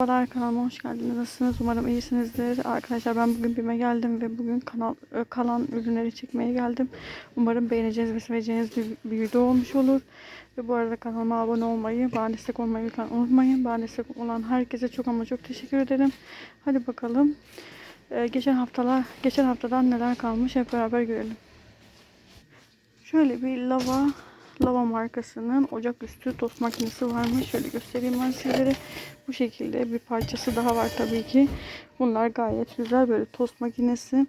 Merhabalar kanalıma hoş geldiniz. Nasılsınız? Umarım iyisinizdir. Arkadaşlar ben bugün BİM'e geldim ve bugün kanal e, kalan ürünleri çekmeye geldim. Umarım beğeneceğiniz ve seveceğiniz bir, bir video olmuş olur. Ve bu arada kanalıma abone olmayı, bana destek olmayı lütfen unutmayın. Bana destek olan herkese çok ama çok teşekkür ederim. Hadi bakalım. Ee, geçen haftalar, geçen haftadan neler kalmış hep beraber görelim. Şöyle bir lava Lava markasının ocaküstü tost makinesi varmış. Şöyle göstereyim ben sizlere. Bu şekilde bir parçası daha var tabii ki. Bunlar gayet güzel böyle tost makinesi.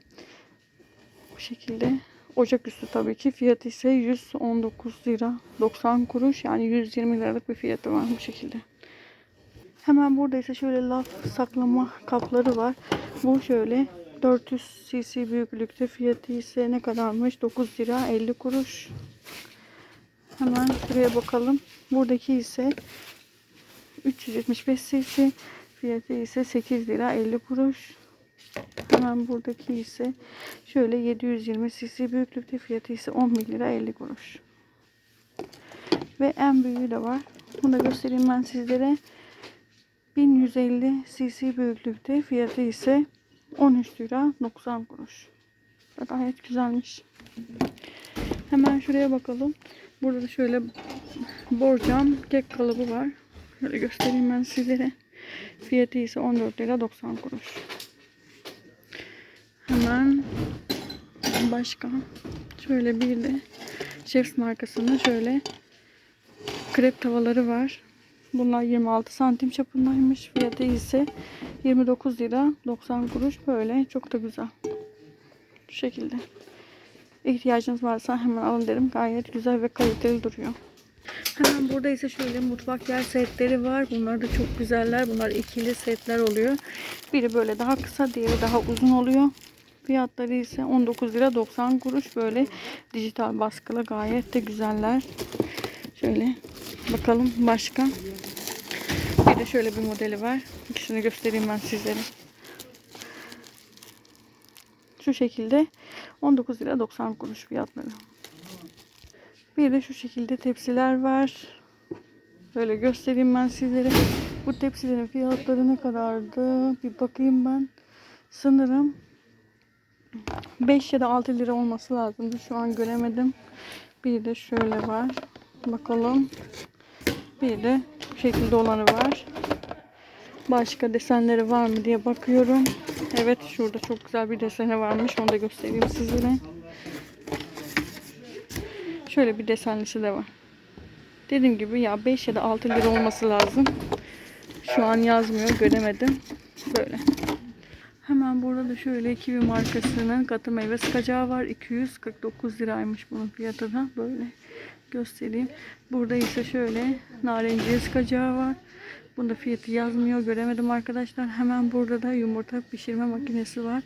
Bu şekilde. Ocaküstü tabii ki. Fiyatı ise 119 lira 90 kuruş. Yani 120 liralık bir fiyatı var bu şekilde. Hemen burada ise şöyle laf saklama kapları var. Bu şöyle 400 cc büyüklükte fiyatı ise ne kadarmış? 9 lira 50 kuruş. Hemen şuraya bakalım. Buradaki ise 375 cc. Fiyatı ise 8 lira 50 kuruş. Hemen buradaki ise şöyle 720 cc büyüklükte fiyatı ise 11 lira 50 kuruş. Ve en büyüğü de var. Bunu da göstereyim ben sizlere. 1150 cc büyüklükte fiyatı ise 13 lira 90 kuruş. Gayet güzelmiş. Hemen şuraya bakalım. Burada da şöyle borcam kek kalıbı var. Şöyle göstereyim ben sizlere. Fiyatı ise 14 lira 90 kuruş. Hemen başka şöyle bir de Chefs markasının şöyle krep tavaları var. Bunlar 26 santim çapındaymış. Fiyatı ise 29 lira 90 kuruş. Böyle çok da güzel. Bu şekilde. İhtiyacınız varsa hemen alın derim. Gayet güzel ve kaliteli duruyor. Hemen burada ise şöyle mutfak yer setleri var. Bunlar da çok güzeller. Bunlar ikili setler oluyor. Biri böyle daha kısa, diğeri daha uzun oluyor. Fiyatları ise 19 lira 90 kuruş. Böyle dijital baskılı gayet de güzeller. Şöyle bakalım başka. Bir de şöyle bir modeli var. İkisini göstereyim ben sizlere. Şu şekilde 19 lira 90 kuruş fiyatları. Bir de şu şekilde tepsiler var. Böyle göstereyim ben sizlere. Bu tepsilerin fiyatları ne kadardı? Bir bakayım ben. Sanırım 5 ya da 6 lira olması lazımdı. Şu an göremedim. Bir de şöyle var. Bakalım. Bir de bu şekilde olanı var. Başka desenleri var mı diye bakıyorum. Evet şurada çok güzel bir deseni varmış. Onu da göstereyim sizlere. Şöyle bir desenlisi de var. Dediğim gibi ya 5 ya da 6 lira olması lazım. Şu an yazmıyor. Göremedim. Böyle. Hemen burada da şöyle kivi markasının katı meyve sıkacağı var. 249 liraymış bunun fiyatı da. Böyle göstereyim. Burada ise şöyle narenciye sıkacağı var. Bunda fiyatı yazmıyor. Göremedim arkadaşlar. Hemen burada da yumurta pişirme makinesi var.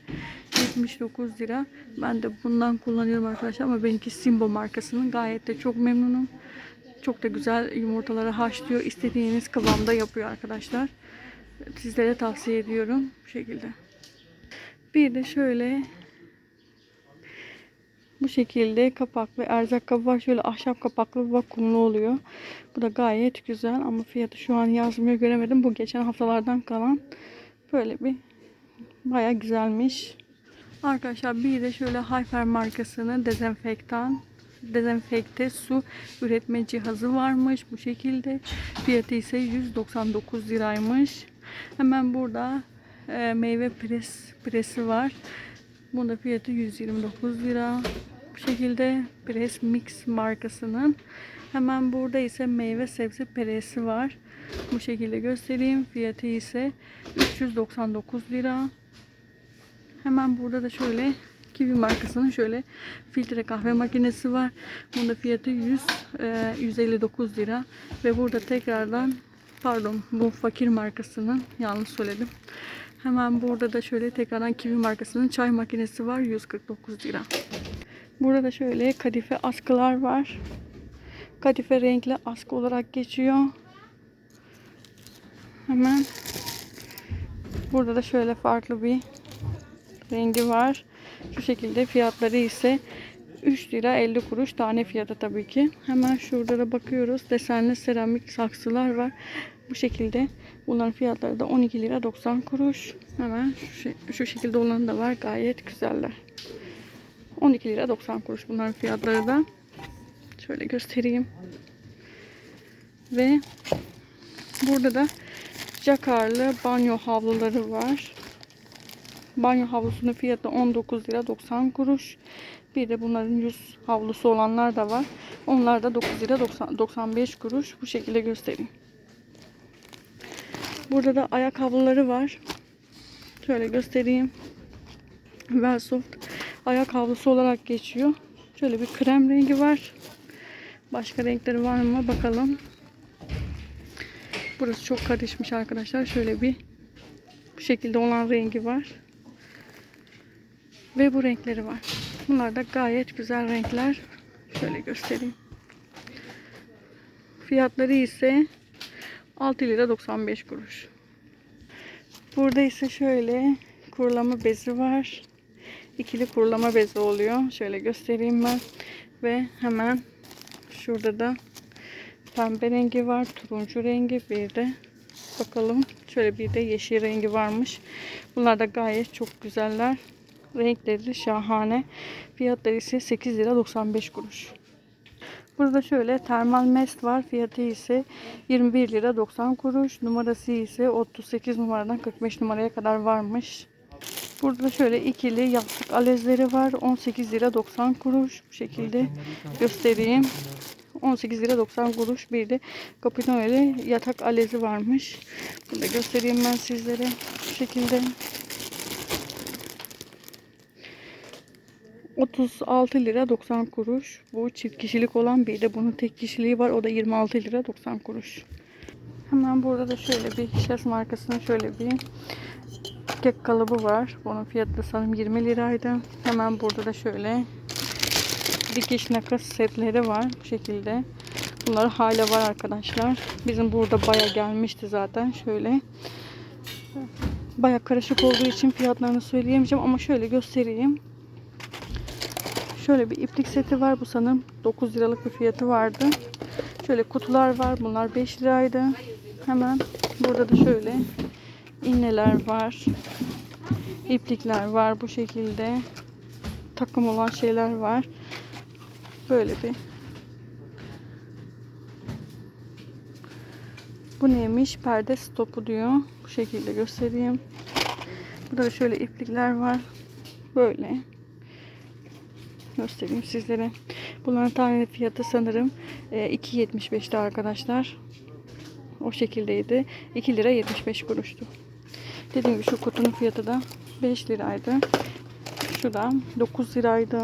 79 lira. Ben de bundan kullanıyorum arkadaşlar ama benimki Simbo markasının. Gayet de çok memnunum. Çok da güzel yumurtaları haşlıyor. İstediğiniz kıvamda yapıyor arkadaşlar. Sizlere tavsiye ediyorum. Bu şekilde. Bir de şöyle bu şekilde kapaklı erzak kabı var. Şöyle ahşap kapaklı bir vakumlu oluyor. Bu da gayet güzel ama fiyatı şu an yazmıyor göremedim. Bu geçen haftalardan kalan böyle bir baya güzelmiş. Arkadaşlar bir de şöyle Hyper markasının dezenfektan dezenfekte su üretme cihazı varmış bu şekilde. Fiyatı ise 199 liraymış. Hemen burada e, meyve pres presi var. Bunda fiyatı 129 lira. Bu şekilde Press Mix markasının. Hemen burada ise meyve sebze peresi var. Bu şekilde göstereyim. Fiyatı ise 399 lira. Hemen burada da şöyle Kiwi markasının şöyle filtre kahve makinesi var. Bunda fiyatı 100 e, 159 lira ve burada tekrardan pardon bu fakir markasının yanlış söyledim. Hemen burada da şöyle tekrardan Kiwi markasının çay makinesi var 149 lira. Burada da şöyle kadife askılar var. Kadife renkli askı olarak geçiyor. Hemen burada da şöyle farklı bir rengi var. Şu şekilde fiyatları ise 3 lira 50 kuruş tane fiyatı tabii ki. Hemen şurada da bakıyoruz. Desenli seramik saksılar var. Bu şekilde. Bunların fiyatları da 12 lira 90 kuruş. Hemen şu, şu şekilde olan da var. Gayet güzeller. 12 lira 90 kuruş bunların fiyatları da. Şöyle göstereyim. Ve burada da jakarlı banyo havluları var. Banyo havlusunun fiyatı 19 lira 90 kuruş. Bir de bunların yüz havlusu olanlar da var. Onlar da 9 lira 90, 95 kuruş. Bu şekilde göstereyim. Burada da ayak havluları var. Şöyle göstereyim. Velsoft ayak havlusu olarak geçiyor. Şöyle bir krem rengi var. Başka renkleri var mı bakalım. Burası çok karışmış arkadaşlar. Şöyle bir bu şekilde olan rengi var. Ve bu renkleri var. Bunlar da gayet güzel renkler. Şöyle göstereyim. Fiyatları ise 6 lira 95 kuruş. Burada ise şöyle kurulama bezi var. İkili kurulama bezi oluyor. Şöyle göstereyim ben. Ve hemen şurada da pembe rengi var. Turuncu rengi bir de bakalım. Şöyle bir de yeşil rengi varmış. Bunlar da gayet çok güzeller. Renkleri de şahane. Fiyatları ise 8 lira 95 kuruş. Burada şöyle termal mest var. Fiyatı ise 21 lira 90 kuruş. Numarası ise 38 numaradan 45 numaraya kadar varmış. Burada şöyle ikili yastık alezleri var. 18 lira 90 kuruş. Bu şekilde göstereyim. 18 lira 90 kuruş. Bir de Capinoli yatak alezi varmış. Bunu da göstereyim ben sizlere. Bu şekilde. 36 lira 90 kuruş. Bu çift kişilik olan bir de bunun tek kişiliği var. O da 26 lira 90 kuruş. Hemen burada da şöyle bir şes markasının şöyle bir kek kalıbı var. Bunun fiyatı da sanırım 20 liraydı. Hemen burada da şöyle dikiş makas setleri var. Bu şekilde. Bunlar hala var arkadaşlar. Bizim burada baya gelmişti zaten. Şöyle baya karışık olduğu için fiyatlarını söyleyemeyeceğim ama şöyle göstereyim. Şöyle bir iplik seti var. Bu sanırım 9 liralık bir fiyatı vardı. Şöyle kutular var. Bunlar 5 liraydı. Hemen burada da şöyle iğneler var. İplikler var bu şekilde. Takım olan şeyler var. Böyle bir Bu neymiş? Perde stopu diyor. Bu şekilde göstereyim. Burada da şöyle iplikler var. Böyle göstereyim sizlere. Bunların tane fiyatı sanırım e, 2.75'ti arkadaşlar. O şekildeydi. 2 lira 75 kuruştu. Dediğim gibi şu kutunun fiyatı da 5 liraydı. Şu da 9 liraydı.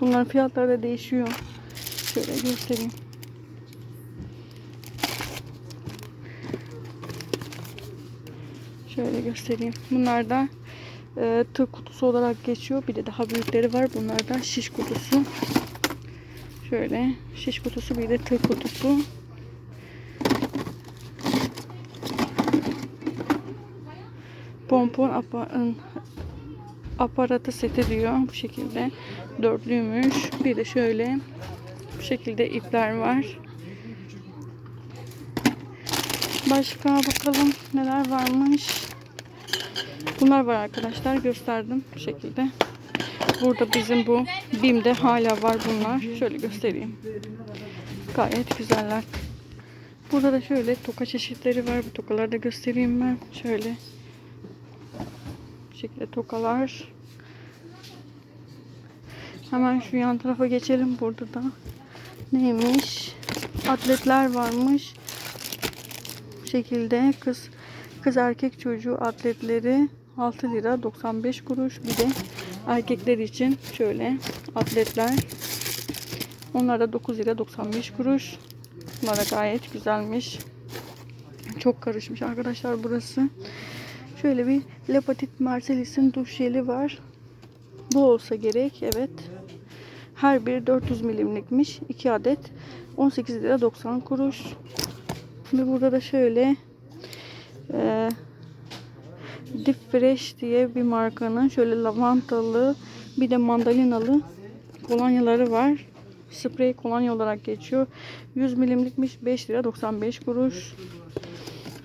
Bunların fiyatları da değişiyor. Şöyle göstereyim. Şöyle göstereyim. Bunlar da e, tığ kutusu olarak geçiyor. Bir de daha büyükleri var. Bunlar da şiş kutusu. Şöyle şiş kutusu bir de tığ kutusu. Pompon apa- aparatı seti diyor. Bu şekilde dörtlüymüş. Bir de şöyle bu şekilde ipler var. Başka bakalım neler varmış. Bunlar var arkadaşlar. Gösterdim bu şekilde. Burada bizim bu BİM'de hala var bunlar. Şöyle göstereyim. Gayet güzeller. Burada da şöyle toka çeşitleri var. Bu tokaları da göstereyim ben. Şöyle. Şekilde tokalar. Hemen şu yan tarafa geçelim. Burada da neymiş? Atletler varmış. Bu şekilde kız kız erkek çocuğu atletleri 6 lira 95 kuruş. Bir de erkekler için şöyle atletler. Onlar da 9 lira 95 kuruş. Bunlar gayet güzelmiş. Çok karışmış arkadaşlar burası. Şöyle bir Lepatit Marselis'in duş jeli var. Bu olsa gerek. Evet. Her biri 400 milimlikmiş. 2 adet. 18 lira 90 kuruş. Ve burada da şöyle e, Deep Fresh diye bir markanın şöyle lavantalı bir de mandalinalı kolonyaları var. Sprey kolonya olarak geçiyor. 100 milimlikmiş 5 lira 95 kuruş.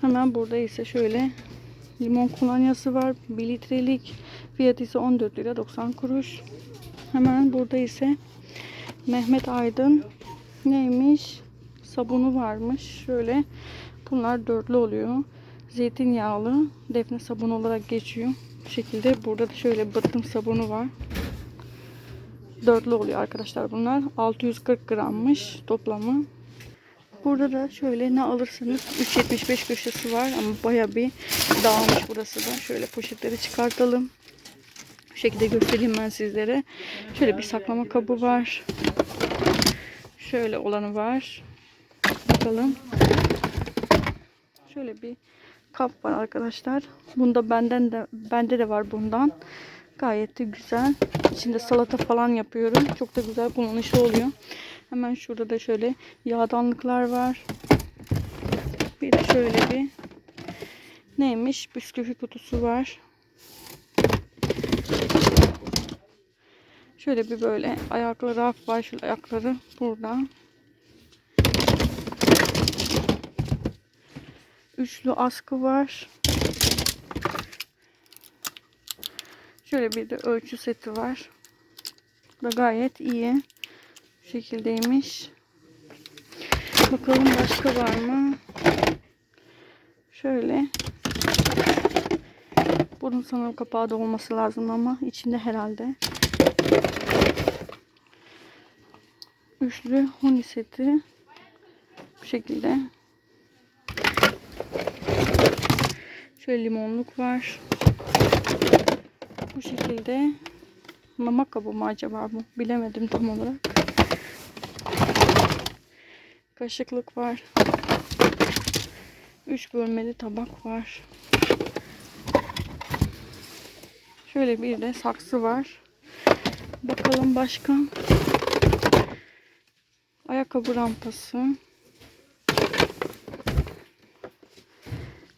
Hemen burada ise şöyle limon kolonyası var. 1 litrelik. Fiyatı ise 14 lira 90 kuruş. Hemen burada ise Mehmet Aydın neymiş? Sabunu varmış. Şöyle bunlar dörtlü oluyor. Zeytinyağlı defne sabunu olarak geçiyor. Bu şekilde burada da şöyle bıttım sabunu var. Dörtlü oluyor arkadaşlar bunlar. 640 grammış toplamı. Burada da şöyle ne alırsanız 3.75 köşesi var ama baya bir dağılmış burası da. Şöyle poşetleri çıkartalım. Bu şekilde göstereyim ben sizlere. Şöyle bir saklama kabı var. Şöyle olanı var. Bakalım. Şöyle bir kap var arkadaşlar. Bunda benden de bende de var bundan. Gayet de güzel. İçinde salata falan yapıyorum. Çok da güzel kullanışlı oluyor. Hemen şurada da şöyle yağdanlıklar var. Bir de şöyle bir neymiş? Bisküvi kutusu var. Şöyle bir böyle ayaklı raf var. Şu ayakları burada. Üçlü askı var. Şöyle bir de ölçü seti var. Bu da gayet iyi. Şekildeymiş. Bakalım başka var mı? Şöyle. Bunun sanırım kapağı da olması lazım ama içinde herhalde. Üçlü huni seti. Bu şekilde. Şöyle limonluk var. Bu şekilde mama kabı mı acaba bu? Bilemedim tam olarak. Kaşıklık var. 3 bölmeli tabak var. Şöyle bir de saksı var. Bakalım başka. Ayakkabı rampası.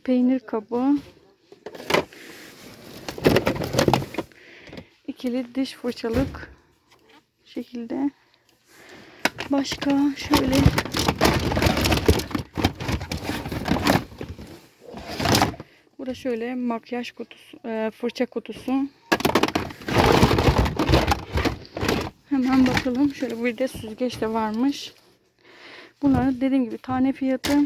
Peynir kabı. ikili diş fırçalık şekilde. Başka şöyle Burada şöyle makyaj kutusu, e, fırça kutusu. Hemen bakalım. Şöyle bir de süzgeç de varmış. Bunların dediğim gibi tane fiyatı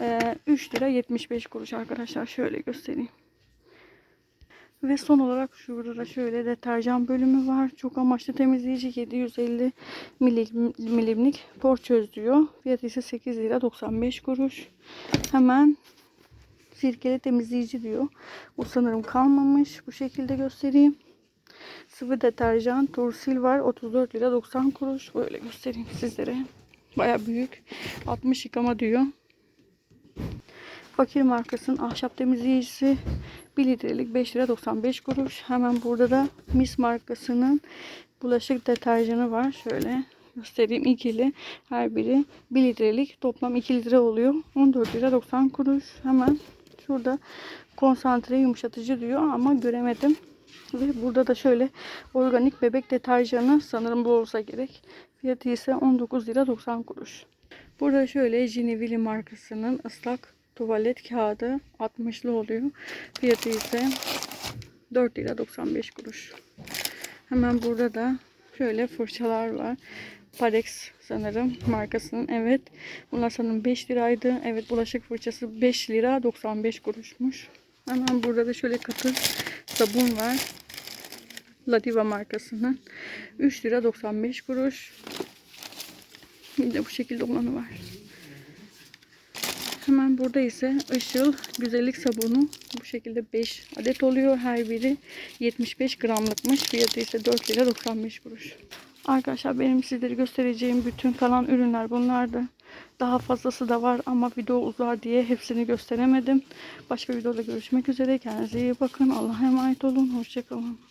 e, 3 lira 75 kuruş arkadaşlar. Şöyle göstereyim. Ve son olarak şurada da şöyle deterjan bölümü var. Çok amaçlı temizleyici 750 milim, milimlik porçöz diyor. Fiyatı ise 8 lira 95 kuruş. Hemen sirkeli temizleyici diyor. Bu sanırım kalmamış. Bu şekilde göstereyim. Sıvı deterjan Tursil var. 34 lira 90 kuruş. Böyle göstereyim sizlere. Baya büyük. 60 yıkama diyor. Fakir markasının ahşap temizleyicisi 1 litrelik 5 lira 95 kuruş. Hemen burada da Mis markasının bulaşık deterjanı var. Şöyle göstereyim ikili. Her biri 1 litrelik. Toplam 2 litre oluyor. 14 lira 90 kuruş. Hemen şurada konsantre yumuşatıcı diyor ama göremedim. Ve burada da şöyle organik bebek deterjanı sanırım bu olsa gerek. Fiyatı ise 19 lira 90 kuruş. Burada şöyle Ginevili markasının ıslak tuvalet kağıdı 60'lı oluyor. Fiyatı ise 4 lira 95 kuruş. Hemen burada da şöyle fırçalar var. Parex sanırım markasının. Evet. Bunlar sanırım 5 liraydı. Evet bulaşık fırçası 5 lira 95 kuruşmuş. Hemen burada da şöyle katı sabun var. Ladiva markasının. 3 lira 95 kuruş. Bir de bu şekilde olanı var. Hemen burada ise Işıl güzellik sabunu bu şekilde 5 adet oluyor. Her biri 75 gramlıkmış. Fiyatı ise 4 lira 95 kuruş. Arkadaşlar benim sizlere göstereceğim bütün kalan ürünler bunlardı. Daha fazlası da var ama video uzar diye hepsini gösteremedim. Başka videoda görüşmek üzere. Kendinize iyi bakın. Allah'a emanet olun. Hoşçakalın.